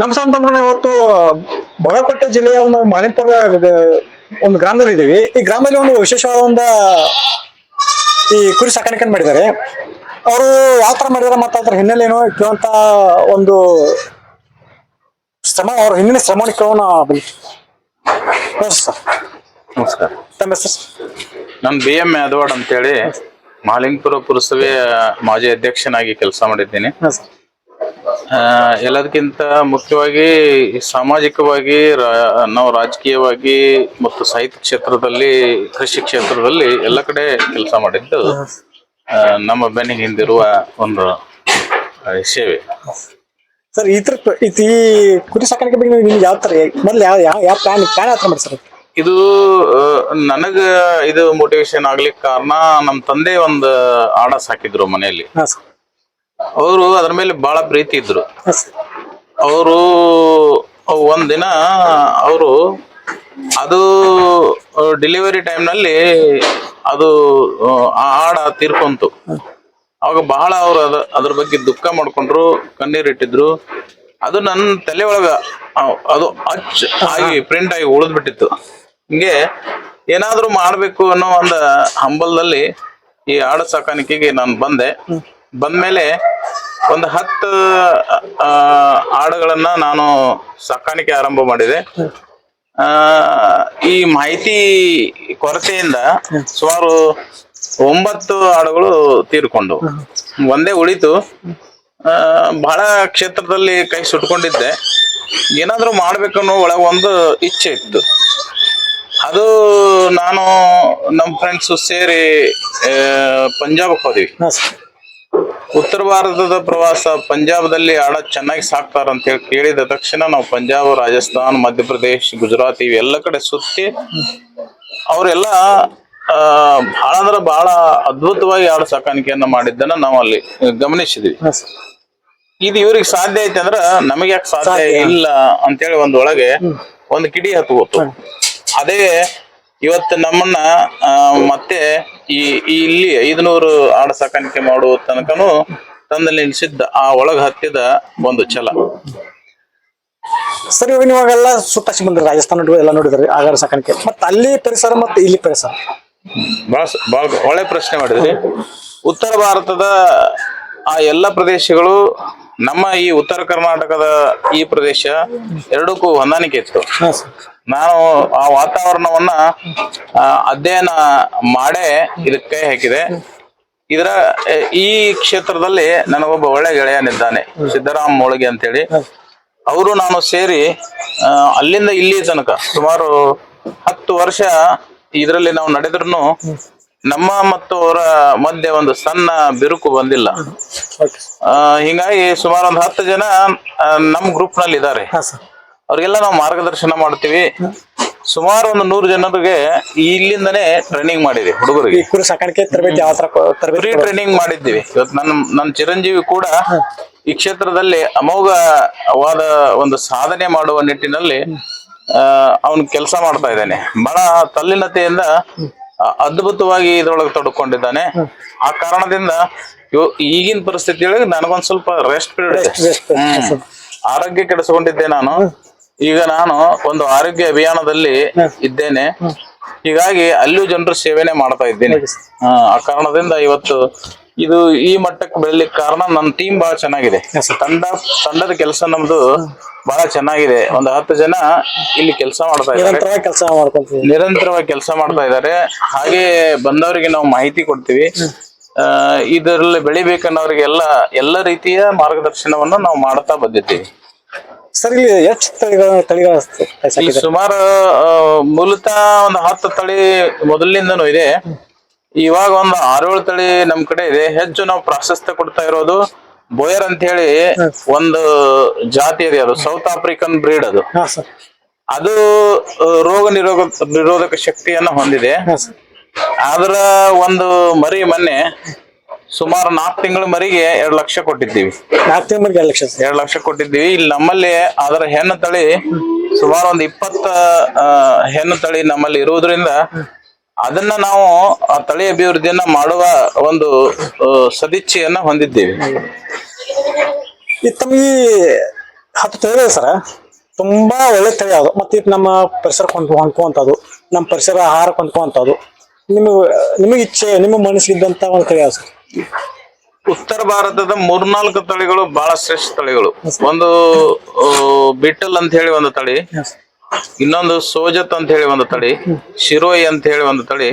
ನಮಸ್ಕಾರ ಅಂತಂದ್ರೆ ಇವತ್ತು ಬಾಗಲಕೋಟೆ ಜಿಲ್ಲೆಯ ಒಂದು ಮಾಲಿನ್ಪುರ ಒಂದು ಗ್ರಾಮದಲ್ಲಿ ಇದ್ದೀವಿ ಈ ಗ್ರಾಮದಲ್ಲಿ ಒಂದು ವಿಶೇಷವಾದ ಒಂದು ಈ ಕುರಿ ಸಾಕಾಣಿಕೆ ಮಾಡಿದ್ದಾರೆ. ಅವರು ಯಾವ ತರ ಮಾಡಿದಾರೆ ಮತ್ತೆ ಅದ್ರ ಹಿನ್ನೆಲೆ ಏನು ಕೇಳುವಂತ ಒಂದು ಶ್ರಮ ಅವ್ರ ಹಿಂದಿನ ಶ್ರಮ ಕೇಳೋಣ ನಮಸ್ಕಾರ. ತಮ್ಮ ಹೆಸರು ಸರ್? ನಾನು ಬಿ ಎಂ ಯಾದವಾಡ್ ಅಂತೇಳಿ ಮಾಲಿಂಗಪುರ ಪುರಸಭೆಯ ಮಾಜಿ ಅಧ್ಯಕ್ಷನಾಗಿ ಕೆಲಸ ಮಾಡಿದ್ದೀನಿ. ಎಲ್ಲದಕ್ಕಿಂತ ಮುಖ್ಯವಾಗಿ ಸಾಮಾಜಿಕವಾಗಿ ನಾವು ರಾಜಕೀಯವಾಗಿ ಮತ್ತು ಸಾಹಿತ್ಯ ಕ್ಷೇತ್ರದಲ್ಲಿ ಕೃಷಿ ಕ್ಷೇತ್ರದಲ್ಲಿ ಎಲ್ಲ ಕಡೆ ಕೆಲಸ ಮಾಡಿದ್ದು ನಮ್ಮ ಬೆನ್ನಿಗೆ ಹಿಂದಿರುವ ಒಂದು ಸೇವೆ. ಸರ್ ಈ ತರ ಈ ಕುರಿ ಸಾಕಾಣಿಕೆ ಬಗ್ಗೆ ನಿಮ್ಗೆ ಯಾವ ತರ ಮೊದಲು ಯಾವ ಯಾವ ಯಾವ ಪ್ಲಾನ್ ಪ್ಲಾನ್ ಹತ್ರ ಮಾಡಿ ಸರ್ ಇದು ನನಗ ಇದು ಮೋಟಿವೇಶನ್ ಆಗ್ಲಿಕ್ಕೆ ಕಾರಣ ನಮ್ಮ ತಂದೆ ಒಂದು ಆಡ ಸಾಕಿದ್ರು ಮನೆಯಲ್ಲಿ. ಅವರು ಅದ್ರ ಮೇಲೆ ಬಹಳ ಪ್ರೀತಿ ಇದ್ರು. ಅವರು ಒಂದಿನ ಅವರು ಅದು ಡೆಲಿವರಿ ಟೈಮ್ನಲ್ಲಿ ಅದು ಆ ಆಡ ತೀರ್ಕೊಂತು. ಅವಾಗ ಬಹಳ ಅವರು ಅದ ಅದ್ರ ಬಗ್ಗೆ ದುಃಖ ಮಾಡ್ಕೊಂಡ್ರು ಕಣ್ಣೀರಿಟ್ಟಿದ್ರು ಅದು ನನ್ನ ತಲೆ ಒಳಗ ಅದು ಅಚ್ ಆಗಿ ಪ್ರಿಂಟ್ ಆಗಿ ಉಳಿದ್ಬಿಟ್ಟಿತ್ತು. ಹಿಂಗೆ ಏನಾದ್ರೂ ಮಾಡ್ಬೇಕು ಅನ್ನೋ ಒಂದು ಹಂಬಲದಲ್ಲಿ ಈ ಆಡ ಸಾಕಾಣಿಕೆಗೆ ನಾನು ಬಂದೆ. ಬಂದ್ಮೇಲೆ ಒಂದು ಹತ್ತು ಆಡುಗಳನ್ನ ನಾನು ಸಾಕಾಣಿಕೆ ಆರಂಭ ಮಾಡಿದೆ. ಈ ಮಾಹಿತಿ ಕೊರತೆಯಿಂದ ಸುಮಾರು ಒಂಬತ್ತು ಆಡುಗಳು ತೀರ್ಕೊಂಡು ಒಂದೇ ಉಳಿತು. ಬಹಳ ಕ್ಷೇತ್ರದಲ್ಲಿ ಕೈ ಸುಟ್ಕೊಂಡಿದ್ದೆ. ಏನಾದರೂ ಮಾಡ್ಬೇಕನ್ನೋ ಒಳಗೆ ಒಂದು ಇಚ್ಛೆ ಇತ್ತು. ಅದು ನಾನು ನಮ್ಮ ಫ್ರೆಂಡ್ಸು ಸೇರಿ ಪಂಜಾಬ್ಗೆ ಹೋದ್ವಿ. ಉತ್ತರ ಭಾರತದ ಪ್ರವಾಸ ಪಂಜಾಬದಲ್ಲಿ ಆಡ ಚೆನ್ನಾಗಿ ಸಾಕ್ತಾರ ಅಂತ ಹೇಳಿ ಕೇಳಿದ ತಕ್ಷಣ ನಾವು ಪಂಜಾಬ್ ರಾಜಸ್ಥಾನ್ ಮಧ್ಯಪ್ರದೇಶ್ ಗುಜರಾತ್ ಇವೆಲ್ಲ ಕಡೆ ಸುತ್ತಿ ಅವರೆಲ್ಲ ಆ, ಬಹಳ ಅಂದ್ರೆ ಬಹಳ ಅದ್ಭುತವಾಗಿ ಆಡ ಸಾಕಾಣಿಕೆಯನ್ನ ಮಾಡಿದ್ದನ್ನ ನಾವು ಅಲ್ಲಿ ಗಮನಿಸಿದ್ವಿ. ಇದು ಇವ್ರಿಗೆ ಸಾಧ್ಯ ಐತೆ ಅಂದ್ರ ನಮಗೆ ಯಾಕೆ ಸಾಧ್ಯ ಇಲ್ಲ ಅಂತೇಳಿ ಒಂದೊಳಗೆ ಒಳಗೆ ಒಂದು ಕಿಡಿ ಹತ್ಕೋತು. ಅದೇ ಇವತ್ತು ನಮ್ಮನ್ನ ಮತ್ತೆ ಈ ಇಲ್ಲಿ ಐದುನೂರು ಆಡ ಸಾಕಾಣಿಕೆ ಮಾಡುವ ತನಕನು ತಂದು ನಿಲ್ಸಿದ್ದ ಆ ಒಳಗ ಹತ್ತಿದ ಒಂದು ಛಲ. ಸರ್ ಇವಾಗ ನೀವಾಗೆಲ್ಲ ಸುತ್ತಾಸಿ ಬಂದ್ರಿ ರಾಜಸ್ಥಾನ ಎಲ್ಲ ನೋಡಿದ್ರಿ ಆಗಾರ ಸಾಕಾಣಿಕೆ. ಮತ್ತೆ ಅಲ್ಲಿ ಪರಿಸರ ಮತ್ತೆ ಇಲ್ಲಿ ಪರಿಸರ? ಬಹಳ ಬಹಳ ಒಳ್ಳೆ ಪ್ರಶ್ನೆ ಮಾಡಿದ್ರಿ. ಉತ್ತರ ಭಾರತದ ಆ ಎಲ್ಲ ಪ್ರದೇಶಗಳು ನಮ್ಮ ಈ ಉತ್ತರ ಕರ್ನಾಟಕದ ಈ ಪ್ರದೇಶ ಎರಡಕ್ಕೂ ಹೊಂದಾಣಿಕೆ ಇತ್ತು. ನಾನು ಆ ವಾತಾವರಣವನ್ನ ಅಧ್ಯಯನ ಮಾಡೇ ಇದಕ್ಕೆ ಕೈ ಹಾಕಿದೆ. ಇದರ ಈ ಕ್ಷೇತ್ರದಲ್ಲಿ ನನಗೊಬ್ಬ ಒಳ್ಳೆ ಗೆಳೆಯನಿದ್ದಾನೆ ಸಿದ್ದರಾಮ್ ಅಂತ ಅಂತೇಳಿ. ಅವರು ನಾನು ಸೇರಿ ಅಲ್ಲಿಂದ ಇಲ್ಲಿ ತನಕ ಸುಮಾರು ಹತ್ತು ವರ್ಷ ಇದರಲ್ಲಿ ನಾವು ನಡೆದ್ರು ನಮ್ಮ ಮತ್ತು ಅವರ ಮಧ್ಯೆ ಒಂದು ಸಣ್ಣ ಬಿರುಕು ಬಂದಿಲ್ಲ. ಆ, ಹಿಂಗಾಗಿ ಸುಮಾರು ಒಂದು ಹತ್ತು ಜನ ಆ, ನಮ್ಮ ಗ್ರೂಪ್ನಲ್ಲಿ ಇದ್ದಾರೆ ಹಾಂ ಸರ್ ಅವ್ರಿಗೆಲ್ಲ ನಾವು ಮಾರ್ಗದರ್ಶನ ಮಾಡ್ತೀವಿ. ಸುಮಾರು ಒಂದು ನೂರು ಜನರಿಗೆ ಇಲ್ಲಿಂದನೇ ಟ್ರೈನಿಂಗ್ ಮಾಡಿದ್ವಿ ಈ ಹುಡುಗರಿಗೆ ಕುರಿ ಸಾಕಾಣಿಕೆ ತರಬೇತಿ ಯಾವ ತರ ಕೊ- ತರಬೇತಿ ಫ್ರೀ ಟ್ರೈನಿಂಗ್ ಮಾಡಿದ್ದೀವಿ. ಇವತ್ತು ನನ್ನ ನನ್ನ ಚಿರಂಜೀವಿ ಕೂಡ ಈ ಕ್ಷೇತ್ರದಲ್ಲಿ ಅಮೋಘವಾದ ಒಂದು ಸಾಧನೆ ಮಾಡುವ ನಿಟ್ಟಿನಲ್ಲಿ ಅವನು ಕೆಲಸ ಮಾಡ್ತಾ ಇದ್ದಾನೆ. ಬಹಳ ತಲ್ಲಿನತೆಯಿಂದ ಅದ್ಭುತವಾಗಿ ಇದ್ರೊಳಗೆ ತೊಡ್ಕೊಂಡಿದ್ದಾನೆ. ಆ ಕಾರಣದಿಂದ ಈಗಿನ ಪರಿಸ್ಥಿತಿಯೊಳಗೆ ನನಗೊಂದ್ ಸ್ವಲ್ಪ ರೆಸ್ಟ್ ಪೀರಿಯಡ್. ಆರೋಗ್ಯ ಕೆಡಿಸ್ಕೊಂಡಿದ್ದೆ ನಾನು. ಈಗ ನಾನು ಒಂದು ಆರೋಗ್ಯ ಅಭಿಯಾನದಲ್ಲಿ ಇದ್ದೇನೆ. ಹೀಗಾಗಿ ಅಲ್ಲೂ ಜನರು ಸೇವೆನೆ ಮಾಡ್ತಾ ಇದ್ದೇನೆ. ಆ, ಆ ಕಾರಣದಿಂದ ಇವತ್ತು ಇದು ಈ ಮಟ್ಟಕ್ಕೆ ಬೆಳಲಿಕ್ಕೆ ಕಾರಣ ನಮ್ಮ ಟೀಮ್ ಬಹಳ ಚೆನ್ನಾಗಿದೆ. ತಂಡ ತಂಡದ ಕೆಲಸ ನಮ್ದು ಬಹಳ ಚೆನ್ನಾಗಿದೆ. ಒಂದು ಹತ್ತು ಜನ ಇಲ್ಲಿ ಕೆಲಸ ಮಾಡ್ತಾ ಇದ್ದಾರೆ. ನಿರಂತರವಾಗಿ ಕೆಲಸ ನಿರಂತರವಾಗಿ ಕೆಲಸ ಮಾಡ್ತಾ ಇದ್ದಾರೆ. ಹಾಗೆ ಬಂದವರಿಗೆ ನಾವು ಮಾಹಿತಿ ಕೊಡ್ತೀವಿ. ಇದರಲ್ಲಿ ಬೆಳಿಬೇಕನ್ನೋರಿಗೆಲ್ಲ ಎಲ್ಲ ರೀತಿಯ ಮಾರ್ಗದರ್ಶನವನ್ನು ನಾವು ಮಾಡ್ತಾ ಬಂದಿದ್ದೀವಿ. ಸರ್ ಇಲ್ಲಿ ಎಷ್ಟು ತಳಿಗಳ ಸುಮಾರು ಮೂಲತಃ ಒಂದು ಹತ್ತು ತಳಿ ಮೊದಲಿನಿಂದನೂ ಇದೆ. ಇವಾಗ ಒಂದು ಆರೇಳು ತಳಿ ನಮ್ ಕಡೆ ಇದೆ. ಹೆಚ್ಚು ನಾವು ಪ್ರಾಶಸ್ತ್ಯ ಕೊಡ್ತಾ ಇರೋದು ಬೋಯರ್ ಅಂತ ಹೇಳಿ ಒಂದು ಜಾತಿ ಇದೆ ಅದು ಸೌತ್ ಆಫ್ರಿಕನ್ ಬ್ರೀಡ್ ಅದು. ಅದು ರೋಗ ನಿರೋಗ ನಿರೋಧಕ ಶಕ್ತಿಯನ್ನ ಹೊಂದಿದೆ. ಅದರ ಒಂದು ಮರಿ ಮೊನ್ನೆ ಸುಮಾರು ನಾಲ್ಕು ತಿಂಗಳ ಮರಿಗೆ ಎರಡ್ ಲಕ್ಷ ಕೊಟ್ಟಿದ್ದೀವಿ. ನಾಲ್ಕು ತಿಂಗಳಿಗೆ ಎರಡು ಲಕ್ಷ ಎರಡು ಲಕ್ಷ ಕೊಟ್ಟಿದ್ದೀವಿ. ಇಲ್ಲಿ ನಮ್ಮಲ್ಲಿ ಅದರ ಹೆಣ್ಣು ತಳಿ ಸುಮಾರು ಒಂದು ಇಪ್ಪತ್ತ ಹೆಣ್ಣು ತಳಿ ನಮ್ಮಲ್ಲಿ ಇರುವುದರಿಂದ ಅದನ್ನ ನಾವು ಆ ತಳಿ ಅಭಿವೃದ್ಧಿಯನ್ನ ಮಾಡುವ ಒಂದು ಸದಿಚ್ಛೆಯನ್ನ ಹೊಂದಿದ್ದೇವೆ. ಈ ಹತ್ತು ತಳಿ ಸರ. ತುಂಬಾ ಒಳ್ಳೆ ತಳಿ ಅದು. ಮತ್ತೆ ನಮ್ಮ ಪರಿಸರ ಕೊಂಡ್ ಹೊಂದ್ಕೊಂತದ್ದು ನಮ್ಮ ಪರಿಸರ ಆಹಾರ ಕೊಂಡ್ಕೊಂತದ್ದು ನಿಮಗೆ ನಿಮಗೆ ಇಚ್ಛೆ ನಿಮ್ಮ ಮನಸ್ಸಿದ್ದಂತ ಒಂದು ತಳಿ ಸರ್. ಉತ್ತರ ಭಾರತದ ಮೂರ್ನಾಲ್ಕು ತಳಿಗಳು ಬಹಳ ಶ್ರೇಷ್ಠ ತಳಿಗಳು. ಒಂದು ಬಿಟ್ಟಲ್ ಅಂತ ಹೇಳಿ ಒಂದು ತಳಿ. ಇನ್ನೊಂದು ಸೋಜತ್ ಅಂತ ಹೇಳಿ ಒಂದು ತಳಿ, ಶಿರೋಯಿ ಅಂತ ಹೇಳಿ ಒಂದು ತಳಿ.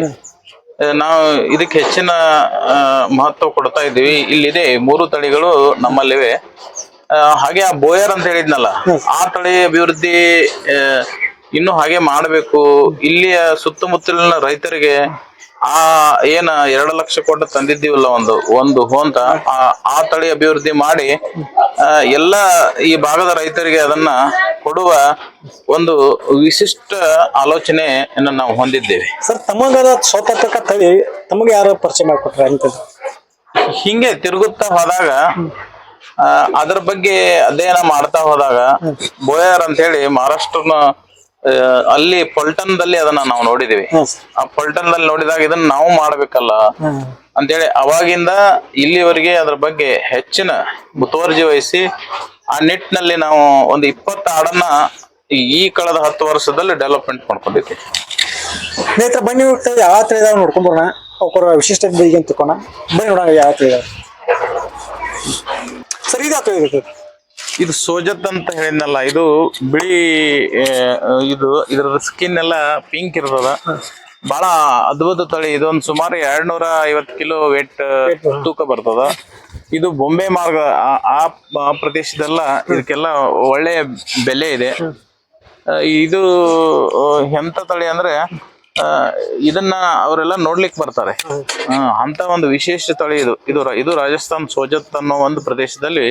ನಾವು ಇದಕ್ಕೆ ಹೆಚ್ಚಿನ ಮಹತ್ವ ಕೊಡ್ತಾ ಇದ್ದೀವಿ. ಇಲ್ಲಿದೆ ಮೂರು ತಳಿಗಳು ನಮ್ಮಲ್ಲಿವೆ. ಹಾಗೆ ಆ ಬೋಯರ್ ಅಂತ ಹೇಳಿದ್ನಲ್ಲ, ಆ ತಳಿ ಅಭಿವೃದ್ಧಿ ಇನ್ನು ಹಾಗೆ ಮಾಡಬೇಕು. ಇಲ್ಲಿಯ ಸುತ್ತಮುತ್ತಲಿನ ರೈತರಿಗೆ ಆ ಏನ ಎರಡು ಲಕ್ಷ ಕೊಟ್ಟು ತಂದಿದ್ದೀವಲ್ಲ ಒಂದು ಒಂದು ಹೋಂತ ಆ ಆ ತಳಿ ಅಭಿವೃದ್ಧಿ ಮಾಡಿ ಎಲ್ಲ ಈ ಭಾಗದ ರೈತರಿಗೆ ಅದನ್ನ ಕೊಡುವ ಒಂದು ವಿಶಿಷ್ಟ ಆಲೋಚನೆಯನ್ನ ನಾವು ಹೊಂದಿದ್ದೇವೆ. ಸರ್ ತಮಗದ ಸ್ವತಂತ್ರ ತಳಿ ತಮಗೆ ಯಾರು ಪರಿಚಯ ಮಾಡಿಕೊಟ್ರೆ ಅಂತ? ಹಿಂಗೆ ತಿರುಗುತ್ತಾ ಹೋದಾಗ ಅದ್ರ ಬಗ್ಗೆ ಅಧ್ಯಯನ ಮಾಡ್ತಾ ಹೋದಾಗ ಬೋಯರ್ ಅಂತ ಹೇಳಿ ಮಹಾರಾಷ್ಟ್ರನ ಅಲ್ಲಿ ಪಲ್ಟನ್ದಲ್ಲಿ ಅದನ್ನ ನಾವು ನೋಡಿದೀವಿ. ಆ ಪೊಲ್ಟನ್ ದಲ್ಲಿ ನೋಡಿದಾಗ ಇದನ್ನ ನಾವು ಮಾಡ್ಬೇಕಲ್ಲ. ಅಂತೇಳಿ ಅವಾಗಿಂದ ಇಲ್ಲಿವರೆಗೆ ಅದ್ರ ಬಗ್ಗೆ ಹೆಚ್ಚಿನ ಮುತುವರ್ಜಿ ವಹಿಸಿ ಆ ನಿಟ್ಟಿನಲ್ಲಿ ನಾವು ಒಂದು ಇಪ್ಪತ್ತು ಹಾಡನ್ನ ಈ- ಕಳೆದ ಹತ್ತು ವರ್ಷದಲ್ಲಿ ಡೆವಲಪ್ಮೆಂಟ್ ಮಾಡ್ಕೊಂಡಿದ್ವಿ. ಸ್ನೇಹಿತರೆ ಬನ್ನಿ ಯಾವ ಇದಾವೆ ನೋಡ್ಕೊಂಡ್ ಬರೋಣ ಅವರ ವಿಶಿಷ್ಟತೆ ಬಗ್ಗೆ ಅಂತ ಬನ್ನಿ ನೋಡೋಣ ಯಾವ ಇದಾವೆ. ಸರ್ ಇದು ಇದೆ ಸೋಜತ್ ಅಂತ ಹೇಳಿದ್ನಲ್ಲ ಇದು ಬಿಳಿ ಇದು ಇದರ ಸ್ಕಿನ್ ಎಲ್ಲ ಪಿಂಕ್ ಇರ್ತದ. ಬಹಳ ಅದ್ಭುತ ತಳಿ ಇದೊಂದು ಸುಮಾರು ಎರಡ್ ನೂರ ಐವತ್ತು ಕಿಲೋ ವೇಟ್ ತೂಕ ಬರ್ತದ. ಇದು ಬೊಂಬೆ ಮಾರ್ಗ ಆ- ಪ್ರದೇಶದೆಲ್ಲ ಇದಕ್ಕೆಲ್ಲ ಒಳ್ಳೆಯ ಬೆಲೆ ಇದೆ. ಇದು ಎಂತ ತಳಿ ಅಂದ್ರೆ ಇದನ್ನ ಅವರೆಲ್ಲ ನೋಡ್ಲಿಕ್ಕೆ ಬರ್ತಾರೆ. ಅಂತ ಒಂದು ವಿಶೇಷ ತಳಿ ಇದು. ಇದು ಇದು ರಾಜಸ್ಥಾನ್ ಸೋಜತ್ ಅನ್ನೋ ಒಂದು ಪ್ರದೇಶದಲ್ಲಿ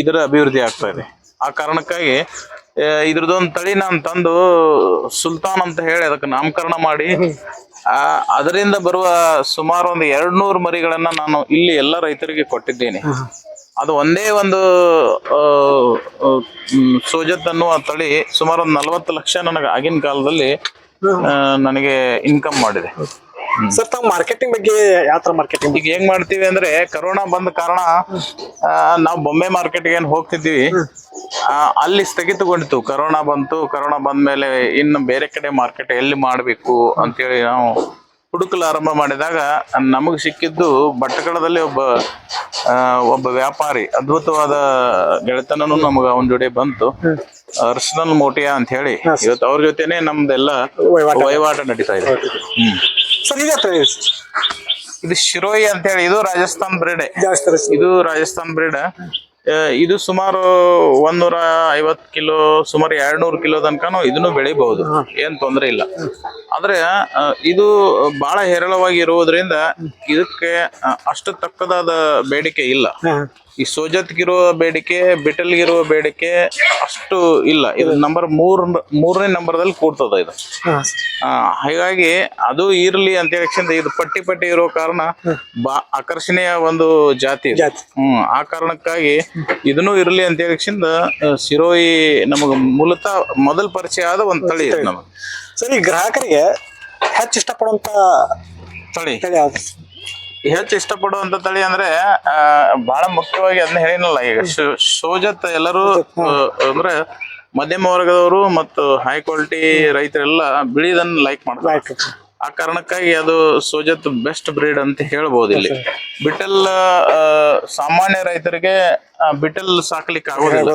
ಇದರ ಅಭಿವೃದ್ಧಿ ಆಗ್ತಾ ಇದೆ. ಆ ಕಾರಣಕ್ಕಾಗಿ ಇದ್ರದೊಂದು ತಳಿ ನಾನು ತಂದು ಸುಲ್ತಾನ್ ಅಂತ ಹೇಳಿ ಅದಕ್ಕೆ ನಾಮಕರಣ ಮಾಡಿ ಅದರಿಂದ ಬರುವ ಸುಮಾರು ಒಂದು ಎರಡ್ ನೂರು ಮರಿಗಳನ್ನ ನಾನು ಇಲ್ಲಿ ಎಲ್ಲ ರೈತರಿಗೆ ಕೊಟ್ಟಿದ್ದೇನೆ. ಅದು ಒಂದೇ ಒಂದು ಸೋಜತ್ ಅನ್ನುವ ತಳಿ ಸುಮಾರು ಒಂದು ನಲವತ್ತು ಲಕ್ಷ ನನಗೆ ಆಗಿನ ಕಾಲದಲ್ಲಿ ನನಗೆ ಇನ್ಕಮ್ ಮಾಡಿದೆ. ಸರ್ ತಾವು ಮಾರ್ಕೆಟಿಂಗ್ ಬಗ್ಗೆ ಯಾವ ತರ ಮಾರ್ಕೆಟಿಂಗ್ ಈಗ ಹೆಂಗ್ ಮಾಡ್ತೀವಿ ಅಂದ್ರೆ ಕರೋನಾ ಬಂದ ಕಾರಣ ನಾವು ಬೊಂಬೆ ಮಾರ್ಕೆಟ್ಗೆ ಏನ್ ಹೋಗ್ತಿದ್ವಿ ಅಲ್ಲಿ ಸ್ಥಗಿತಗೊಂಡಿತ್ತು ಕರೋನಾ ಬಂತು ಕರೋನಾ ಬಂದ್ಮೇಲೆ ಇನ್ನು ಬೇರೆ ಕಡೆ ಮಾರ್ಕೆಟ್ ಎಲ್ಲಿ ಮಾಡಬೇಕು ಅಂತೇಳಿ ನಾವು ಹುಡುಕಲು ಆರಂಭ ಮಾಡಿದಾಗ ನಮಗೆ ಸಿಕ್ಕಿದ್ದು ಬಟ್ಟಕಳದಲ್ಲಿ ಒಬ್ಬ ಆ, ಒಬ್ಬ ವ್ಯಾಪಾರಿ ಅದ್ಭುತವಾದ ಗೆಳೆತನನು ನಮಗೆ ಅವನ ಜೋಡಿ ಬಂತು. ಅರ್ಶನಲ್ ಮೋಟಿಯಾ ಅಂತ ಹೇಳಿ ಇವತ್ತು ಅವ್ರ ಜೊತೆನೆ ನಮ್ದೆಲ್ಲ ವಹಿವಾಟ. ನಡೀತಾ ಇದೆ. ಹ್ಮ್. ಸರ್ ಇದು ಶಿರೋಯಿ ಅಂತ ಹೇಳಿ ಇದು ರಾಜಸ್ಥಾನ್ ಬ್ರೀಡ್. ಇದು ರಾಜಸ್ಥಾನ್ ಬ್ರೀಡ್. ಇದು ಸುಮಾರು ಒಂದೂರ ಐವತ್ ಕಿಲೋ ಸುಮಾರು ಎರಡ್ ನೂರು ಕಿಲೋ ತನಕನೂ ಇದನ್ನು ಬೆಳಿಬಹುದು. ಏನ್ ತೊಂದರೆ ಇಲ್ಲ. ಆದ್ರೆ ಇದು ಬಹಳ ಹೇರಳವಾಗಿ ಇರುವುದರಿಂದ ಇದಕ್ಕೆ ಅಷ್ಟು ತಕ್ಕದಾದ ಬೇಡಿಕೆ ಇಲ್ಲ. ಈ ಸೋಜತ್ಗಿರುವ ಬೇಡಿಕೆ ಬಿಟಲ್ಗಿರುವ ಬೇಡಿಕೆ ಅಷ್ಟು ಇಲ್ಲ. ಇದು ನಂಬರ್ ಮೂರ್ ಮೂರನೇ ನಂಬರ್ದಲ್ಲಿ ಕೂಡ್ತದ ಇದು. ಆ, ಹಾಗಾಗಿ ಅದು ಇರ್ಲಿ ಅಂತ ಹೇಳಿ ಇದು ಪಟ್ಟಿ ಪಟ್ಟಿ ಇರೋ ಕಾರಣ ಬಾ ಆಕರ್ಷಣೀಯ ಒಂದು ಜಾತಿ ಇದು. ಜಾತಿ. ಹ್ಮ್ ಆ ಕಾರಣಕ್ಕಾಗಿ ಇದನ್ನು ಇರ್ಲಿ ಅಂತ ಹೇಳಿ ಸಿರೋಯಿ ನಮಗ ಮೂಲತಃ ಮೊದಲ ಪರಿಚಯ ಆದ ಒಂದು ತಳಿ ಇದು ನಮಗೆ. ಸರಿ ಗ್ರಾಹಕರಿಗೆ ಹೆಚ್ಚು ಇಷ್ಟಪಡುವಂತ ತಳಿ. ತಳಿ ಯಾವ್ದು? ಹೆಚ್ಚು ಇಷ್ಟಪಡುವಂತ ತಳಿ ಅಂದ್ರೆ ಆ, ಬಹಳ ಮುಖ್ಯವಾಗಿ ಅದನ್ನ ಹೇಳಿನಲ್ಲ ಈಗ. ಸೋಜತ್ ಎಲ್ಲರೂ ಅಂದ್ರೆ ಮಧ್ಯಮ ವರ್ಗದವರು ಮತ್ತು ಹೈ ಕ್ವಾಲಿಟಿ ರೈತರೆಲ್ಲ ಬಿಳಿದನ್ನ ಲೈಕ್ ಮಾಡ್ತಾರೆ. ಆ ಕಾರಣಕ್ಕಾಗಿ ಅದು ಸೋಜತ್ ಬೆಸ್ಟ್ ಬ್ರೀಡ್ ಅಂತ ಹೇಳ್ಬೋದು ಇಲ್ಲಿ. ಬಿಟಲ್ ಸಾಮಾನ್ಯ ರೈತರಿಗೆ ಬಿಟಲ್ ಸಾಕ್ಲಿಕ್ಕೆ ಆಗೋದಿಲ್ಲ.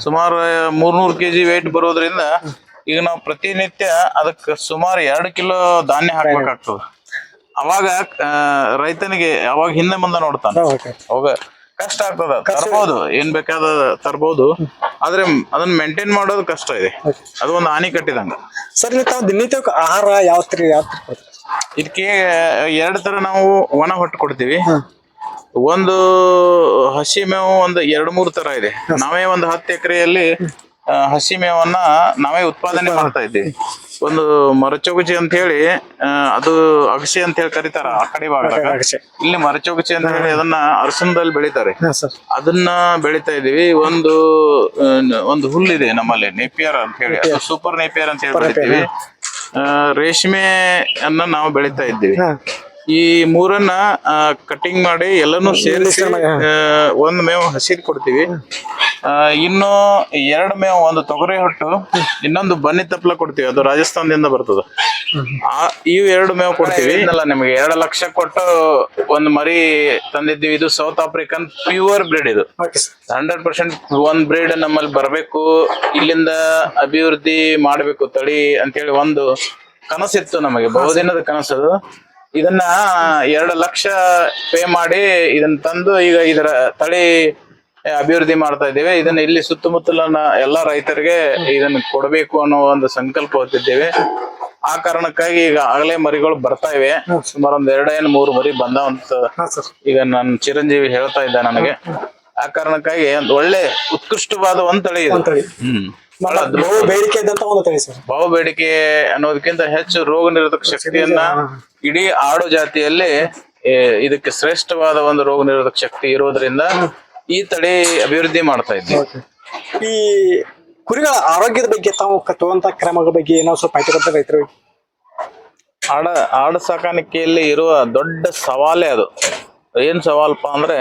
ಸುಮಾರು ಮೂರ್ನೂರು ಕೆಜಿ ವೇಟ್ ಬರೋದ್ರಿಂದ ಈಗ ನಾವು ಪ್ರತಿನಿತ್ಯ ಅದಕ್ಕೆ ಸುಮಾರು ಎರಡು ಕಿಲೋ ಧಾನ್ಯ ಹಾಕ್ಬೇಕಾಗ್ತದೆ. ಅವಾಗ ರೈತನಿಗೆ ಅವಾಗ ಹಿಂದೆ ಮುಂದೆ ನೋಡ್ತಾನೆ. ಅವಾಗ ಕಷ್ಟ ಆಗ್ತದ ತರಬಹುದು ಏನ್ ಬೇಕಾದ ತರಬಹುದು ಆದ್ರೆ ಅದನ್ನ ಮೇಂಟೈನ್ ಮಾಡೋದು ಕಷ್ಟ ಇದೆ. ಅದು ಒಂದು ಹಾನಿ ಕಟ್ಟಿದಂಗ. ಸರ್ ಇಲ್ಲಿ ತಾವು ದಿನನಿತ್ಯ ಆಹಾರ ಯಾವ ತರ ಯಾವ ಇದಕ್ಕೆ ಎರಡು ತರ ನಾವು ಒಣ ಹೊಟ್ಟು ಕೊಡ್ತೀವಿ. ಒಂದು ಹಸಿ ಮೇವು ಒಂದು ಎರಡು ಮೂರು ತರ ಇದೆ. ನಾವೇ ಒಂದು ಹತ್ತು ಎಕರೆಯಲ್ಲಿ ಹಸಿ ಮೇವನ್ನ ನಾವೇ ಉತ್ಪಾದನೆ ಮಾಡ್ತಾ ಇದ್ದೀವಿ. ಒಂದು ಮರಚೌಗುಜಿ ಅಂತ ಹೇಳಿ ಅದು ಅಗಸೆ ಅಂತ ಹೇಳಿ ಕರೀತಾರ ಆ ಕಡೆ ಭಾಗದಾಗ. ಇಲ್ಲಿ ಮರಚೌಗುಜಿ ಅಂತ ಹೇಳಿ ಅದನ್ನ ಅರಸನದಲ್ಲಿ ಬೆಳಿತಾರೆ. ಅದನ್ನ ಬೆಳಿತಾ ಇದೀವಿ ಒಂದು ಒಂದು ಹುಲ್ಲಿದೆ ನಮ್ಮಲ್ಲಿ ನೇಪಿಯರ್ ಅಂತ ಹೇಳಿ. ಅದು ಸೂಪರ್ ನೇಪಿಯರ್ ಅಂತ ಹೇಳಿ ಬೆಳಿತೀವಿ ರೇಷ್ಮೆ ಅನ್ನ ನಾವು ಬೆಳಿತಾ ಇದ್ದೀವಿ. ಈ ಮೂರನ್ನ ಕಟಿಂಗ್ ಮಾಡಿ ಎಲ್ಲಾನು ಸೇರಿಸಿ ಒಂದ್ ಮೇವು ಹಸಿದ್ ಕೊಡ್ತೀವಿ. ಆ, ಇನ್ನು ಎರಡು ಮೇವು ಒಂದು ತೊಗರಿ ಹೊಟ್ಟು ಇನ್ನೊಂದು ಬನ್ನಿ ತಪ್ಪಲ ಕೊಡ್ತೀವಿ. ಅದು ರಾಜಸ್ಥಾನದಿಂದ ಬರ್ತದ. ಆ ಇವು ಎರಡು ಮೇವು ಕೊಡ್ತೀವಿ. ಇಲ್ಲ ನಿಮಗೆ ಎರಡು ಲಕ್ಷ ಕೊಟ್ಟು ಒಂದು ಮರಿ ತಂದಿದ್ದೀವಿ. ಇದು ಸೌತ್ ಆಫ್ರಿಕನ್ ಪ್ಯೂರ್ ಬ್ರೀಡ್ ಇದು. ಹಂಡ್ರೆಡ್ ಪರ್ಸೆಂಟ್ ಒಂದ್ ಬ್ರೀಡ್ ನಮ್ಮಲ್ಲಿ ಬರಬೇಕು. ಇಲ್ಲಿಂದ ಅಭಿವೃದ್ಧಿ ಮಾಡಬೇಕು ತಳಿ ಅಂತೇಳಿ ಒಂದು ಕನಸಿತ್ತು ನಮಗೆ. ಬಹುದಿನದ ಕನಸದು. ಇದನ್ನ ಎರಡು ಲಕ್ಷ ಪೇ ಮಾಡಿ ಇದನ್ನ ತಂದು ಈಗ ಇದರ ತಳಿ ಅಭಿವೃದ್ಧಿ ಮಾಡ್ತಾ ಇದ್ದೇವೆ. ಇದನ್ನ ಇಲ್ಲಿ ಸುತ್ತಮುತ್ತಲಿನ ಎಲ್ಲಾ ರೈತರಿಗೆ ಇದನ್ನ ಕೊಡಬೇಕು ಅನ್ನೋ ಒಂದು ಸಂಕಲ್ಪ ಹೊತ್ತಿದ್ದೇವೆ. ಆ ಕಾರಣಕ್ಕಾಗಿ ಈಗ ಆಗಲೇ ಮರಿಗಳು ಬರ್ತಾ ಇವೆ. ಸುಮಾರು ಒಂದ್ ಎರಡೇನು ಮೂರು ಮರಿ ಬಂದವಂತ ಈಗ ನನ್ನ ಚಿರಂಜೀವಿ ಹೇಳ್ತಾ ಇದ್ದ ನನಗೆ. ಆ ಕಾರಣಕ್ಕಾಗಿ ಒಂದ್ ಒಳ್ಳೆ ಉತ್ಕೃಷ್ಟವಾದ ಒಂದ್ ತಳಿ ಇದೆ. ಹ್ಮ್. ಬಹು ಬೇಡಿಕೆ ಇದ್ದಂತ ಒಂದು ತಳಿ ಸರ್. ಬಹು ಬೇಡಿಕೆ ಅನ್ನೋದಕ್ಕಿಂತ ಹೆಚ್ಚು ರೋಗ ನಿರೋಧಕ ಶಕ್ತಿಯನ್ನ ಇಡೀ ಆಡು ಜಾತಿಯಲ್ಲಿ ಏ, ಇದಕ್ಕೆ ಶ್ರೇಷ್ಠವಾದ ಒಂದು ರೋಗ ನಿರೋಧಕ ಶಕ್ತಿ ಇರೋದ್ರಿಂದ ಈ ತಳಿ ಅಭಿವೃದ್ಧಿ ಮಾಡ್ತಾ ಇದ್ದೀವಿ. ಈ ಕುರಿಗಳ ಆರೋಗ್ಯದ ಬಗ್ಗೆ ತಾವು ಕಟ್ಟುವಂತ ಕ್ರಮಗಳ ಬಗ್ಗೆ ಏನೋ ಸ್ವಲ್ಪ ಮಾಹಿತಿ ಕೊಡ್ತಾರೆ ರೈತರಿಗೆ ಆಡ ಆಡು ಸಾಕಾಣಿಕೆಯಲ್ಲಿ ಇರುವ ದೊಡ್ಡ ಸವಾಲೇ ಅದು. ಏನ್ ಸವಾಲಪ್ಪ ಅಂದ್ರೆ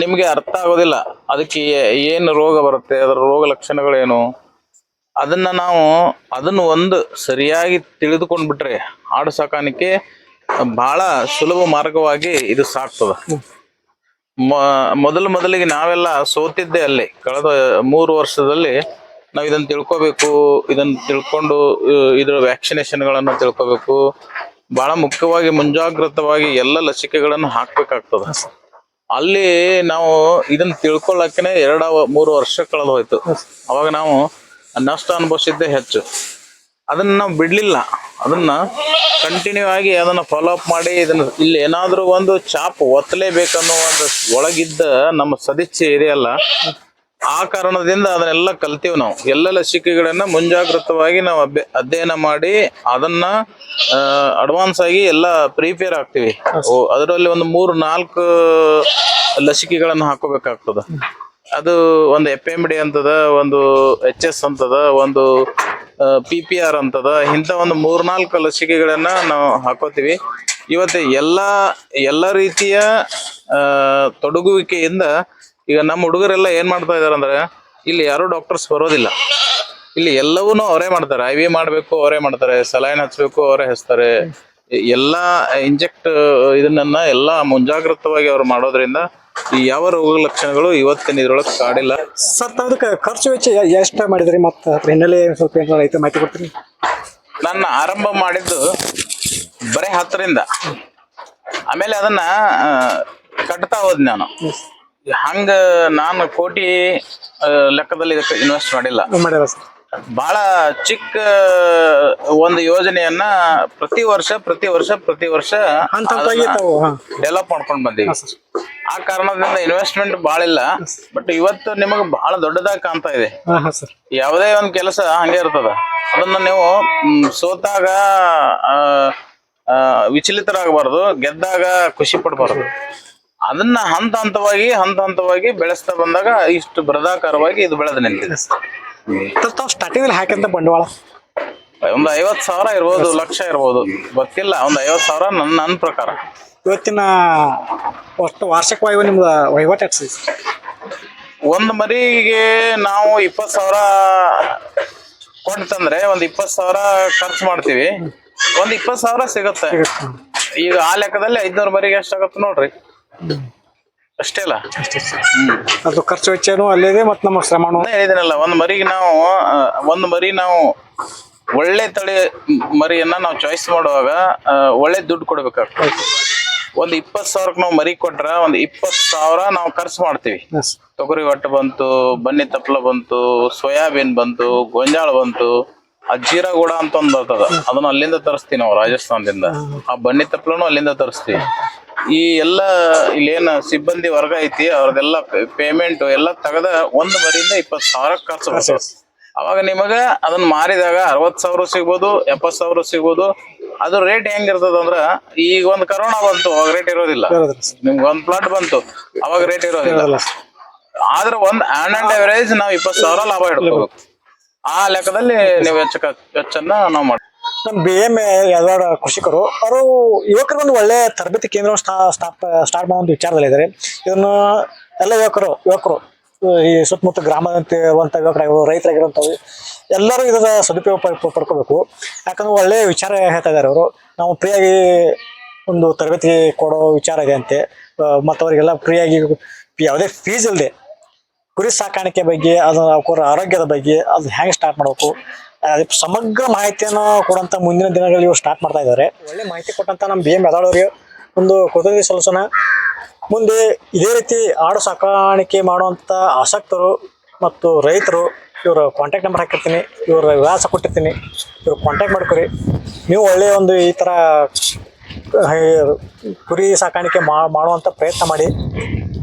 ನಿಮ್ಗೆ ಅರ್ಥ ಆಗೋದಿಲ್ಲ. ಅದಕ್ಕೆ ಏನು ರೋಗ ಬರುತ್ತೆ, ಅದರ ರೋಗ ಲಕ್ಷಣಗಳೇನು? ಅದನ್ನ ನಾವು ಅದನ್ನು ಒಂದು ಸರಿಯಾಗಿ ತಿಳಿದುಕೊಂಡ್ಬಿಟ್ರೆ ಆಡು ಸಾಕಾಣಿಕೆ ಬಹಳ ಸುಲಭ ಮಾರ್ಗವಾಗಿ ಇದು ಸಾಕ್ತದ. ಮೊದಲು ಮೊದಲಿಗೆ ನಾವೆಲ್ಲ ಸೋತಿದ್ದೆ ಅಲ್ಲಿ. ಕಳೆದ ಮೂರು ವರ್ಷದಲ್ಲಿ ನಾವು ಇದನ್ನು ತಿಳ್ಕೊಬೇಕು ಇದನ್ನು ತಿಳ್ಕೊಂಡು ಇದರ ಇದ್ರ ವ್ಯಾಕ್ಸಿನೇಷನ್ಗಳನ್ನು ತಿಳ್ಕೊಬೇಕು. ಬಹಳ ಮುಖ್ಯವಾಗಿ, ಮುಂಜಾಗ್ರತವಾಗಿ ಎಲ್ಲ ಲಸಿಕೆಗಳನ್ನು ಹಾಕ್ಬೇಕಾಗ್ತದ. ಅಲ್ಲಿ ನಾವು ಇದನ್ನ ತಿಳ್ಕೊಳ್ಳಕ್ಕೆ ಎರಡ ಮೂರು ವರ್ಷ ಕಳೆದು ಹೋಯ್ತು. ಅವಾಗ ನಾವು ನಷ್ಟ ಅನುಭವಿಸಿದ್ದೆ ಹೆಚ್ಚು. ಅದನ್ನ ನಾವು ಬಿಡ್ಲಿಲ್ಲ. ಅದನ್ನ ಕಂಟಿನ್ಯೂ ಆಗಿ ಅದನ್ನ ಫಾಲೋ ಅಪ್ ಮಾಡಿ ಇದನ್ನ ಇಲ್ಲಿ ಏನಾದ್ರೂ ಒಂದು ಚಾಪ್ ಒತ್ತಲೇಬೇಕನ್ನೋ ಒಂದು ಒಳಗಿದ್ದ ನಮ್ಮ ಸದಿಚ್ಛೆ ಇದೆಯಲ್ಲ ಆ ಕಾರಣದಿಂದ ಅದನ್ನೆಲ್ಲ ಕಲ್ತೀವಿ ನಾವು. ಎಲ್ಲ ಲಸಿಕೆಗಳನ್ನ ಮುಂಜಾಗ್ರತವಾಗಿ ನಾವು ಅಭ್ಯ, ಅಧ್ಯಯನ ಮಾಡಿ ಅದನ್ನ ಅಡ್ವಾನ್ಸ್ ಆಗಿ ಎಲ್ಲ ಪ್ರಿಪೇರ್ ಆಗ್ತೀವಿ. ಅದರಲ್ಲಿ ಒಂದು ಮೂರು, ನಾಲ್ಕು ಲಸಿಕೆಗಳನ್ನು ಹಾಕೋಬೇಕಾಗ್ತದ. ಅದು ಒಂದು ಎಫ್ ಎಂ ಡಿ ಅಂತದ, ಒಂದು ಎಚ್ ಎಸ್ ಅಂತದ, ಒಂದು ಪಿ ಪಿ ಆರ್ ಅಂತದ ಇಂಥ ಒಂದು ಮೂರ್ನಾಲ್ಕು ಲಸಿಕೆಗಳನ್ನ ನಾವು ಹಾಕೋತೀವಿ. ಇವತ್ತು ಎಲ್ಲ ಎಲ್ಲ ರೀತಿಯ ತೊಡಗುವಿಕೆಯಿಂದ ಈಗ ನಮ್ಮ ಹುಡುಗರೆಲ್ಲ ಏನ್ ಮಾಡ್ತಾ ಇದಾರೆ ಅಂದ್ರೆ ಇಲ್ಲಿ ಯಾರು ಡಾಕ್ಟರ್ಸ್ ಬರೋದಿಲ್ಲ. ಇಲ್ಲಿ ಎಲ್ಲವೂ ಅವರೇ ಮಾಡ್ತಾರೆ. ಐ ವಿ ಮಾಡ್ಬೇಕು ಅವರೇ ಮಾಡ್ತಾರೆ. ಸಲೈನ್ ಹಚ್ಬೇಕು ಅವರೇ ಹಚ್ತಾರೆ. ಎಲ್ಲಾ ಇಂಜೆಕ್ಟ್ ಇದನ್ನ ಎಲ್ಲಾ ಮುಂಜಾಗ್ರತವಾಗಿ ಅವ್ರು ಮಾಡೋದ್ರಿಂದ ಈ ಯಾವ ರೋಗ ಲಕ್ಷಣಗಳು ಇವತ್ತಿನ ಇದ್ರೊಳಗೆ ಕಾಡಿಲ್ಲ. ಸರ್ ಅದಕ್ಕೆ ಖರ್ಚು ವೆಚ್ಚ ಎಷ್ಟ ಮಾಡಿದ್ರಿ ಮತ್ತೆ ಹಿನ್ನೆಲೆ ಸ್ವಲ್ಪ ಏನಾರ ಮಾಹಿತಿ ಕೊಡ್ತೀನಿ ನನ್ನ ಆರಂಭ ಮಾಡಿದ್ದು ಬರೀ ಹತ್ತರಿಂದ. ಆಮೇಲೆ ಅದನ್ನ ಕಟ್ತಾ ಹೋದ್ ನಾನು. ಹಂಗ ನಾನು ಕೋಟಿ ಲೆಕ್ಕದಲ್ಲಿ ಇದಕ್ಕೆ ಇನ್ವೆಸ್ಟ್ ಮಾಡಿಲ್ಲ. ಮಾಡ್ಯಾರ ಸರ್? ಬಹಳ ಚಿಕ್ಕ ಒಂದು ಯೋಜನೆಯನ್ನ ಪ್ರತಿ ವರ್ಷ ಪ್ರತಿ ವರ್ಷ ಪ್ರತಿ ವರ್ಷ ಹಂತ ಹಂತವಾಗಿ ತಾವು ಹಾಂ. ಡೆವಲಪ್ ಮಾಡ್ಕೊಂಡ್ ಬಂದೀವಿ. ಸರ್. ಆ ಕಾರಣದಿಂದ ಇನ್ವೆಸ್ಟ್ಮೆಂಟ್ ಬಹಳ ಇಲ್ಲ ಬಟ್ ಇವತ್ತು ನಿಮಗೆ ಬಹಳ ದೊಡ್ಡದಾಗಿ ಕಾಣ್ತಾ ಇದೆ. ಹಾ ಹಾ ಸರ್. ಯಾವುದೇ ಒಂದು ಕೆಲಸ ಹಂಗೆ ಇರ್ತದ. ಅದನ್ನ ನೀವು ಮ್, ಸೋತಾಗ ಆ, ಆ, ವಿಚಲಿತರಾಗಬಾರ್ದು ಗೆದ್ದಾಗ ಖುಷಿ ಪಡಬಾರ್ದು. ಅದನ್ನ ಹಂತ ಹಂತವಾಗಿ ಹಂತ ಹಂತವಾಗಿ ಬೆಳೆಸ್ತಾ ಬಂದಾಗ ಇಷ್ಟು ಬೃಹದಾಕಾರವಾಗಿ ಇದು ಬೆಳೆದು ನಿಂತಿದೆ. ತಾವು ಸ್ಟಾರ್ಟಿಂಗಲ್ಲಿ ಹಾಕಂತ ಬಂಡವಾಳ? ಒಂದು ಐವತ್ ಸಾವಿರ ಇರ್ಬೋದು ಲಕ್ಷ ಇರ್ಬೋದು. ಗೊತ್ತಿಲ್ಲ ಒಂದು ಐವತ್ ಸಾವಿರ ನನ್ನ ನನ್ನ ಪ್ರಕಾರ. ಇವತ್ತಿನ ಒಟ್ಟು ವಾರ್ಷಿಕವಾಗಿ ನಿಮ್ದು ವಹಿವಾಟು ಎಷ್ಟು ಒಂದು ಮರಿಗೆ ನಾವು ಇಪ್ಪತ್ತು ಸಾವಿರ ಕೊಟ್ಟು ತಂದ್ರೆ ಒಂದು ಇಪ್ಪತ್ತು ಸಾವಿರ ಖರ್ಚು ಮಾಡ್ತೀವಿ. ಒಂದು ಇಪ್ಪತ್ತು ಸಾವಿರ ಸಿಗುತ್ತೆ. ಈಗ ಆ ಲೆಕ್ಕದಲ್ಲಿ ಐದ್ನೂರು ಮರಿಗೆ ಎಷ್ಟಾಗತ್ತೆ ನೋಡ್ರಿ. ಅಷ್ಟೇ ಅಲ್ಲ? ಅದು ಖರ್ಚು ವೆಚ್ಚನೂ ಅಲ್ಲೇ ಮತ್ತೆ ನಮ್ಮ ಶ್ರಮನೂ ಅದೇ ಹೇಳಿದಿನಲ್ಲ ಒಂದು ಮರಿಗೆ ನಾವು ಆ, ಒಂದು ಮರಿ ನಾವು ಒಳ್ಳೆ ತಳಿ ಮರಿಯನ್ನ ನಾವು ಚಾಯ್ಸ್ ಮಾಡುವಾಗ ಆ, ಒಳ್ಳೆ ದುಡ್ಡು ಕೊಡ್ಬೇಕಾಗ್ತದೆ. ಒಂದ್ ಇಪ್ಪತ್ ಸಾವಿರಕ್ಕೆ ನಾವು ಮರಿ ಕೊಟ್ರ ಒಂದ್ ಇಪ್ಪತ್ ಸಾವಿರ ನಾವು ಖರ್ಚು ಮಾಡ್ತೀವಿ. ಎಸ್ ತೊಗರಿ ಒಟ್ಟು ಬಂತು ಬನ್ನಿ ತಪ್ಪಲ ಬಂತು ಸೋಯಾಬೀನ್ ಬಂತು ಗೊಂಜಾಳ ಬಂತು ಆ ಗೂಡ ಅಂತ ಒಂದ್ ಬರ್ತದ ಅದನ್ನ ಅಲ್ಲಿಂದ ತರಿಸ್ತೀವಿ ನಾವು ರಾಜಸ್ಥಾನದಿಂದ. ಆ ಬನ್ನಿ ತಪ್ಪಲನು ಅಲ್ಲಿಂದ ತರಿಸ್ತೀವಿ. ಈ ಎಲ್ಲ ಇಲ್ಲೇನ ಸಿಬ್ಬಂದಿ ವರ್ಗ ಐತಿ ಅವ್ರದೆಲ್ಲ ಪೇಮೆಂಟ್ ಎಲ್ಲ ತೆಗೆದ ಒಂದ್ ಮರಿಯಿಂದ ಇಪ್ಪತ್ ಸಾವಿರ ಖರ್ಚು ಬರ್ತದೆ ಅವಾಗ ನಿಮಗ ಅದನ್ನ ಮಾರಿದಾಗ ಅರವತ್ ಸಾವಿರ ಸಿಗ್ಬೋದು ಎಪ್ಪತ್ ಸಾವಿರ ಸಿಗ್ಬೋದು ಅದು ರೇಟ್ ಹೆಂಗಿರ್ತದ ಅಂದ್ರ ಈಗ ಒಂದ್ ಕರೋನಾ ಬಂತು ಅವಾಗ ರೇಟ್ ಇರೋದಿಲ್ಲ. ನಿಮ್ಗೆ ಒಂದ್ ಪ್ಲಾಟ್ ಬಂತು ಅವಾಗ ರೇಟ್ ಇರೋದಿಲ್ಲ. ಆದ್ರ ಒಂದ್ ಆನ್ ಅಂಡ್ ಅವರೇಜ್ ನಾವು ಇಪ್ಪತ್ ಸಾವಿರ ಲಾಭ ಇಡ್ಕೋಬೇಕು ಆ ಲೆಕ್ಕದಲ್ಲಿ ನೀವು ವೆಚ್ಚ ವೆಚ್ಚನ್ನ ನಾವು ಮಾಡಿ ನಮ್ಮ ಬಿ ಎಂ ಯಾದವಾಡ ಕೃಷಿಕರು, ಅವರು ಯುವಕರು ಒಂದು ಒಳ್ಳೆಯ ತರಬೇತಿ ಕೇಂದ್ರ ಸ್ಥಾಪ, ಸ್ಟಾರ್ಟ್ ಮಾಡೋ ಒಂದು ವಿಚಾರದಲ್ಲಿದ್ದಾರೆ ಇದನ್ನು ಎಲ್ಲ ಯುವಕರು ಯುವಕರು, ಈ ಸುತ್ತಮುತ್ತ ಗ್ರಾಮದಂತೆ ಇರುವಂಥ ಯುವಕರಾಗಿರ್ಬೋದು ರೈತರಾಗಿರುವಂಥವು ಎಲ್ಲರೂ ಇದರ ಸದುಪಯೋಗ ಪಡ್- ಪಡ್ಕೋಬೇಕು. ಯಾಕಂದ್ರೆ ಒಳ್ಳೆ ವಿಚಾರ ಹೇಳ್ತಾ ಇದ್ದಾರೆ ಅವರು. ನಾವು ಫ್ರೀಯಾಗಿ ಒಂದು ತರಬೇತಿ ಕೊಡೋ ವಿಚಾರ ಇದೆ ಅಂತೆ. ಮತ್ತು ಅವರಿಗೆಲ್ಲ ಫ್ರೀಯಾಗಿ ಯಾವುದೇ ಫೀಸ್ ಇಲ್ಲದೆ ಕುರಿ ಸಾಕಾಣಿಕೆ ಬಗ್ಗೆ ಅದು ಆರೋಗ್ಯದ ಬಗ್ಗೆ ಅದು ಹೆಂಗೆ ಸ್ಟಾರ್ಟ್ ಮಾಡಬೇಕು? ಸಮಗ್ರ ಮಾಹಿತಿಯನ್ನು ಕೊಡುವಂತ ಮುಂದಿನ ದಿನಗಳಲ್ಲಿ ಇವರು ಸ್ಟಾರ್ಟ್ ಮಾಡ್ತಾ ಇದ್ದಾರೆ. ಒಳ್ಳೆ ಮಾಹಿತಿ ಕೊಟ್ಟಂತ ನಮ್ಮ ಬಿ ಎಂ ಅವರಿಗೆ ಒಂದು ಕೃತಜ್ಞತೆ ಸಲ್ಲಿಸೋಣ. ಮುಂದೆ ಇದೇ ರೀತಿ ಆಡು ಸಾಕಾಣಿಕೆ ಮಾಡುವಂತ ಆಸಕ್ತರು ಮತ್ತು ರೈತರು, ಇವರ ಕಾಂಟ್ಯಾಕ್ಟ್ ನಂಬರ್ ಹಾಕಿರ್ತೀನಿ, ಇವರ ವಿಳಾಸ ಕೊಟ್ಟಿರ್ತೀನಿ, ಇವ್ರು ಕಾಂಟ್ಯಾಕ್ಟ್ ಮಾಡ್ಕೊರಿ. ನೀವು ಒಳ್ಳೆಯ ಒಂದು ಈ ಥರ ಕುರಿ ಸಾಕಾಣಿಕೆ ಮಾಡುವಂಥ ಪ್ರಯತ್ನ ಮಾಡಿ.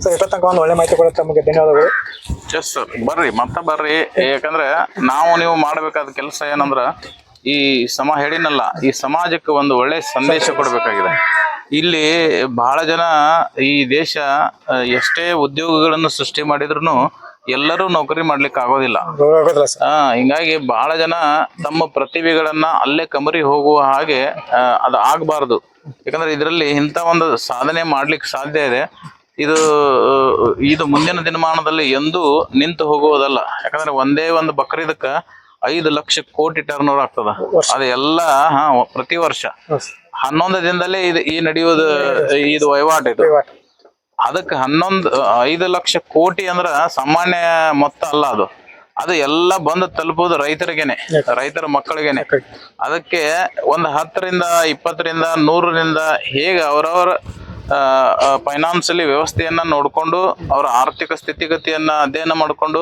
ಸೊ ಎಷ್ಟೋ ತನಕ ಒಂದು ಒಳ್ಳೆ ಮಾಹಿತಿ ಕೊಡುತ್ತೆ ನಮಗೆ ಧನ್ಯವಾದಗಳು. ಎಸ್ ಸರ್ ಬರ್ರಿ ಮತ್ತೆ ಬರ್ರಿ. ಯಾಕಂದ್ರೆ ನಾವು ನೀವು ಮಾಡಬೇಕಾದ ಕೆಲಸ ಏನಂದ್ರ ಈ ಸಮ ಹೇಳಿನಲ್ಲ ಈ ಸಮಾಜಕ್ಕೆ ಒಂದು ಒಳ್ಳೆ ಸಂದೇಶ ಕೊಡಬೇಕಾಗಿದೆ. ಇಲ್ಲಿ ಬಹಳ ಜನ ಈ ದೇಶ ಎಷ್ಟೇ ಉದ್ಯೋಗಗಳನ್ನು ಸೃಷ್ಟಿ ಮಾಡಿದ್ರು ಎಲ್ಲರೂ ನೌಕರಿ ಮಾಡ್ಲಿಕ್ಕೆ ಆಗೋದಿಲ್ಲ. ಹಿಂಗಾಗಿ ಬಹಳ ಜನ ತಮ್ಮ ಪ್ರತಿಭೆಗಳನ್ನ ಅಲ್ಲೇ ಕಮರಿ ಹೋಗುವ ಹಾಗೆ ಅದು ಆಗಬಾರದು. ಯಾಕಂದ್ರೆ ಇದರಲ್ಲಿ ಇಂಥ ಒಂದು ಸಾಧನೆ ಮಾಡ್ಲಿಕ್ಕೆ ಸಾಧ್ಯ ಇದೆ. ಇದು ಇದು ಮುಂದಿನ ದಿನಮಾನದಲ್ಲಿ ಎಂದೂ ನಿಂತು ಹೋಗುವುದಲ್ಲ. ಯಾಕಂದ್ರೆ ಒಂದೇ ಒಂದು ಬಕ್ರೀದಕ್ಕ ಐದು ಲಕ್ಷ ಕೋಟಿ ಟರ್ನ್ ಓವರ್ ಆಗ್ತದ ಅದೆಲ್ಲ ಎಲ್ಲ ಹಾ ಪ್ರತಿ ವರ್ಷ. ಹನ್ನೊಂದು ದಿನದಲ್ಲೇ ಇದು ಈ ನಡೆಯುವುದು ಇದು ವಹಿವಾಟು ಇದು. ಅದಕ್ಕೆ ಹನ್ನೊಂದು ಐದು ಲಕ್ಷ ಕೋಟಿ ಅಂದ್ರ ಸಾಮಾನ್ಯ ಮೊತ್ತ ಅಲ್ಲ ಅದು. ಅದು ಎಲ್ಲ ಬಂದು ತಲುಪೋದು ರೈತರಿಗೇನೆ ರೈತರ ಮಕ್ಕಳಿಗೇನೆ. ಅದಕ್ಕೆ ಒಂದು ಹತ್ತರಿಂದ ಇಪ್ಪತ್ತರಿಂದ ನೂರರಿಂದ ಹೇಗೆ ಅವರವರ ಫೈನಾನ್ಸಿಯಲಿ ವ್ಯವಸ್ಥೆಯನ್ನ ನೋಡಿಕೊಂಡು, ಅವರ ಆರ್ಥಿಕ ಸ್ಥಿತಿಗತಿಯನ್ನ ಅಧ್ಯಯನ ಮಾಡಿಕೊಂಡು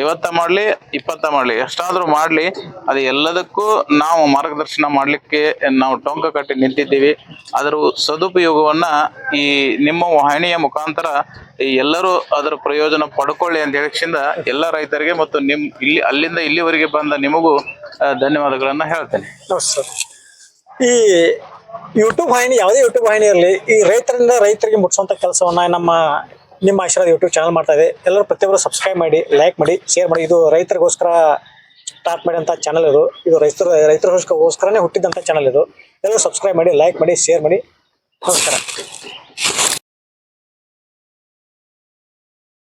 ಐವತ್ತ ಮಾಡ್ಲಿ, ಇಪ್ಪತ್ತ ಮಾಡ್ಲಿ, ಎಷ್ಟಾದ್ರೂ ಮಾಡ್ಲಿ, ಅದು ಎಲ್ಲದಕ್ಕೂ ನಾವು ಮಾರ್ಗದರ್ಶನ ಮಾಡ್ಲಿಕ್ಕೆ ನಾವು ಟೊಂಕ ಕಟ್ಟಿ ನಿಂತಿದ್ದೀವಿ. ಅದರ ಸದುಪಯೋಗವನ್ನ ಈ ನಿಮ್ಮ ವಾಹಿನಿಯ ಮುಖಾಂತರ ಎಲ್ಲರೂ ಅದರ ಪ್ರಯೋಜನ ಪಡ್ಕೊಳ್ಳಿ ಅಂತ ಹೇಳಿಕ್ಷಿಂದ ಎಲ್ಲ ರೈತರಿಗೆ ಮತ್ತು ನಿಮ್ ಇಲ್ಲಿ, ಅಲ್ಲಿಂದ ಇಲ್ಲಿವರೆಗೆ ಬಂದ ನಿಮಗೂ ಧನ್ಯವಾದಗಳನ್ನು ಹೇಳ್ತೇನೆ. ಈ ಯೂಟ್ಯೂಬ್ ವಾಹಿನಿ, ಯಾವುದೇ ಯೂಟ್ಯೂಬ್ ವಾಹಿನಿ ಇರಲಿ, ಈ ರೈತರಿಂದ ರೈತರಿಗೆ ಮುಟ್ಸುವಂತ ಕೆಲಸವನ್ನ ನಮ್ಮ, ನಿಮ್ಮ ಆಶೀರ್ವಾದ ಯೂಟ್ಯೂಬ್ ಚಾನಲ್ ಮಾಡ್ತಾ ಇದೆ. ಎಲ್ಲರೂ ಪ್ರತಿಯೊಬ್ಬರು ಸಬ್ಸ್ಕ್ರೈಬ್ ಮಾಡಿ ಲೈಕ್ ಮಾಡಿ ಶೇರ್ ಮಾಡಿ. ಇದು ರೈತರಿಗೋಸ್ಕರ ಸ್ಟಾರ್ಟ್ ಮಾಡಿದಂಥ ಚಾನಲ್ ಇದು. ಇದು ರೈತರ, ರೈತರಿಗೋಸ್ಕರನೇ ಹುಟ್ಟಿದಂಥ ಚಾನಲ್ ಇದು. ಎಲ್ಲರೂ ಸಬ್ಸ್ಕ್ರೈಬ್ ಮಾಡಿ ಲೈಕ್ ಮಾಡಿ ಶೇರ್ ಮಾಡಿ. ನಮಸ್ಕಾರ.